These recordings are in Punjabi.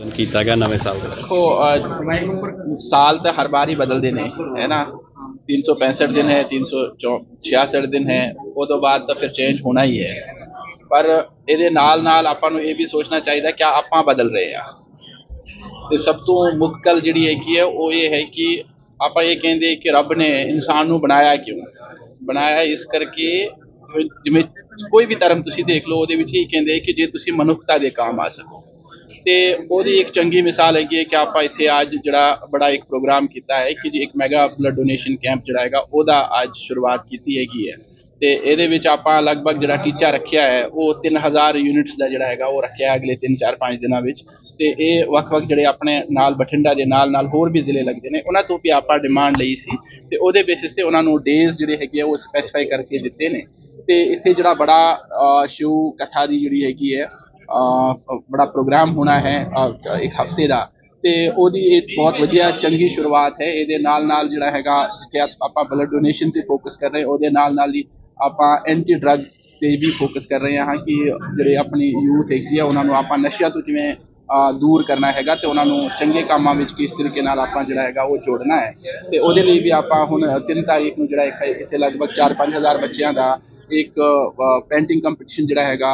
ਕੀਤਾ ਗਿਆ ਨਵੇਂ ਸਾਲ ਦਾ। ਦੇਖੋ ਅਹ, ਸਾਲ ਤਾਂ ਹਰ ਵਾਰ ਹੀ ਬਦਲਦੇ ਨੇ ਹੈ ਨਾ? 365 ਦਿਨ ਹੈ 366 ਦਿਨ ਹੈ ਉਹ ਤੋਂ ਬਾਅਦ ਤਾਂ ਫਿਰ ਚੇਂਜ ਹੋਣਾ ਹੀ ਹੈ। ਪਰ ਇਹਦੇ ਨਾਲ ਨਾਲ ਆਪਾਂ ਨੂੰ ਇਹ ਵੀ ਸੋਚਣਾ ਚਾਹੀਦਾ ਕਿ ਆਪਾਂ ਬਦਲ ਰਹੇ ਆ ਤੇ ਸਭ ਤੋਂ ਮੁੱਖ ਗੱਲ ਜਿਹੜੀ ਹੈਗੀ ਹੈ ਉਹ ਇਹ ਹੈ ਕਿ ਆਪਾਂ ਇਹ ਕਹਿੰਦੇ ਕਿ ਰੱਬ ਨੇ ਇਨਸਾਨ ਨੂੰ ਬਣਾਇਆ ਕਿਉਂ? ਬਣਾਇਆ ਇਸ ਕਰਕੇ ਜਿਵੇਂ ਕੋਈ ਵੀ ਧਰਮ ਤੁਸੀਂ ਦੇਖ ਲਓ, ਉਹਦੇ ਵਿੱਚ ਇਹ ਕਹਿੰਦੇ ਕਿ ਜੇ ਤੁਸੀਂ ਮਨੁੱਖਤਾ ਦੇ ਕੰਮ ਆ ਸਕੋ। ਤੇ ਉਹਦੀ ਇੱਕ ਚੰਗੀ ਮਿਸਾਲ ਹੈਗੀ ਹੈ ਕਿ ਆਪਾਂ ਇੱਥੇ ਅੱਜ ਜਿਹੜਾ ਬੜਾ ਇੱਕ ਪ੍ਰੋਗਰਾਮ ਕੀਤਾ ਹੈ ਕਿ ਜੀ ਇੱਕ ਮੈਗਾ ਬਲੱਡ ਡੋਨੇਸ਼ਨ ਕੈਂਪ ਜਿਹੜਾ ਹੈਗਾ ਉਹਦਾ ਅੱਜ ਸ਼ੁਰੂਆਤ ਕੀਤੀ ਹੈਗੀ ਹੈ। ਤੇ ਇਹਦੇ ਵਿੱਚ ਆਪਾਂ ਲਗਭਗ ਜਿਹੜਾ ਟੀਚਾ ਰੱਖਿਆ ਹੈ ਉਹ 3000 ਯੂਨਿਟਸ ਦਾ ਜਿਹੜਾ ਹੈਗਾ ਉਹ ਰੱਖਿਆ ਅਗਲੇ 3-4-5 ਦਿਨਾਂ ਵਿੱਚ। ਤੇ ਇਹ ਵੱਖ-ਵੱਖ ਜਿਹੜੇ ਆਪਣੇ ਨਾਲ ਬਠਿੰਡਾ ਦੇ ਨਾਲ ਨਾਲ ਹੋਰ ਵੀ ਜ਼ਿਲ੍ਹੇ ਲੱਗਦੇ ਨੇ ਉਹਨਾਂ ਤੋਂ ਵੀ ਆਪਾਂ ਡਿਮਾਂਡ ਲਈ ਸੀ। ਤੇ ਉਹਦੇ ਬੇਸਿਸ ਤੇ ਉਹਨਾਂ ਨੂੰ ਡੇਜ਼ ਜਿਹੜੇ ਹੈਗੇ ਆ ਉਹ ਸਪੈਸੀਫਾਈ ਕਰਕੇ ਦਿੱਤੇ ਨੇ। ਤੇ ਇੱਥੇ ਜਿਹੜਾ ਬੜਾ ਅਹ, ਕਥਾ ਦੀ ਜਿਹੜੀ ਹੈਗੀ ਹੈ ਬੜਾ ਪ੍ਰੋਗਰਾਮ ਹੋਣਾ ਹੈ ਇੱਕ ਹਫ਼ਤੇ ਦਾ। ਤੇ ਉਹਦੀ ਇਹ ਬਹੁਤ ਵਧੀਆ, ਚੰਗੀ ਸ਼ੁਰੂਆਤ ਹੈ। ਇਹਦੇ ਨਾਲ ਨਾਲ ਜਿਹੜਾ ਹੈਗਾ, ਜਿੱਥੇ ਆਪਾਂ ਬਲੱਡ ਡੋਨੇਸ਼ਨ ਤੇ ਫੋਕਸ ਕਰ ਰਹੇ ਉਹਦੇ ਨਾਲ ਨਾਲ ਹੀ ਆਪਾਂ ਐਂਟੀ ਡਰੱਗ ਤੇ ਵੀ ਫੋਕਸ ਕਰ ਰਹੇ ਹਾਂ ਕਿ ਜਿਹੜੇ ਆਪਣੀ ਯੂਥ ਹੈਗੀ ਆ, ਉਹਨਾਂ ਨੂੰ ਆਪਾਂ ਨਸ਼ਿਆਂ ਤੋਂ ਜਿਵੇਂ ਦੂਰ ਕਰਨਾ ਹੈਗਾ ਤੇ ਉਹਨਾਂ ਨੂੰ ਚੰਗੇ ਕੰਮਾਂ ਵਿੱਚ ਕਿਸ ਤਰੀਕੇ ਨਾਲ ਆਪਾਂ ਜਿਹੜਾ ਹੈਗਾ, ਉਹ ਜੋੜਨਾ ਹੈ। ਤੇ ਉਹਦੇ ਲਈ ਵੀ ਆਪਾਂ ਹੁਣ 3 ਤਾਰੀਖ ਨੂੰ ਜਿਹੜਾ ਇੱਕ, ਇੱਥੇ ਲਗਭਗ 4-5000 ਬੱਚਿਆਂ ਦਾ ਇੱਕ ਪੇਂਟਿੰਗ ਕੰਪੀਟੀਸ਼ਨ ਜਿਹੜਾ ਹੈਗਾ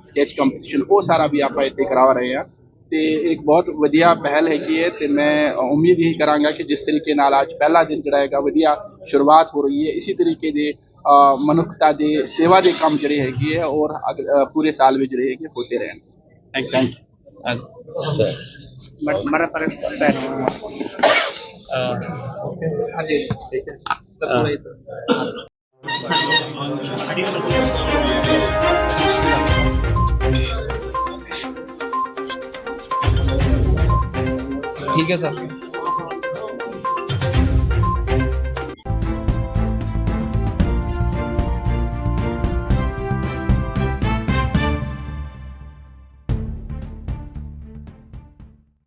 ਸਕੈਚ ਕੰਪੀਟੀਸ਼ਨ ਉਹ ਸਾਰਾ ਵੀ ਆਪਾਂ ਇੱਥੇ ਕਰਾ ਰਹੇ ਹਾਂ ਤੇ ਇੱਕ ਬਹੁਤ ਵਧੀਆ ਪਹਿਲ ਹੈਗੀ ਹੈ ਤੇ ਮੈਂ ਉਮੀਦ ਹੀ ਕਰਾਂਗਾ ਕਿ ਜਿਸ ਤਰੀਕੇ ਨਾਲ ਅੱਜ ਪਹਿਲਾ ਦਿਨ ਜਿਹੜਾ ਹੈਗਾ ਵਧੀਆ ਸ਼ੁਰੂਆਤ ਹੋ ਰਹੀ ਹੈ ਇਸੇ ਤਰੀਕੇ ਦੇ ਅ, ਮਨੁੱਖਤਾ ਦੇ ਸੇਵਾ ਦੇ ਕੰਮ ਜਿਹੜੇ ਹੈਗੇ ਹੈ ਔਰ ਅਗ- ਅ, ਪੂਰੇ ਸਾਲ ਵਿੱਚ ਜਿਹੜੇ ਹੈਗੇ ਹੋਤੇ ਰਹਿਣ ਥੈਂਕ ਥੈਂਕ ਮਰਾ ਪਰ ਹਾਂਜੀ ਠੀਕ ਹੈ ਸਭ ठीक है ਠੀਕ ਹੈ ਸਰ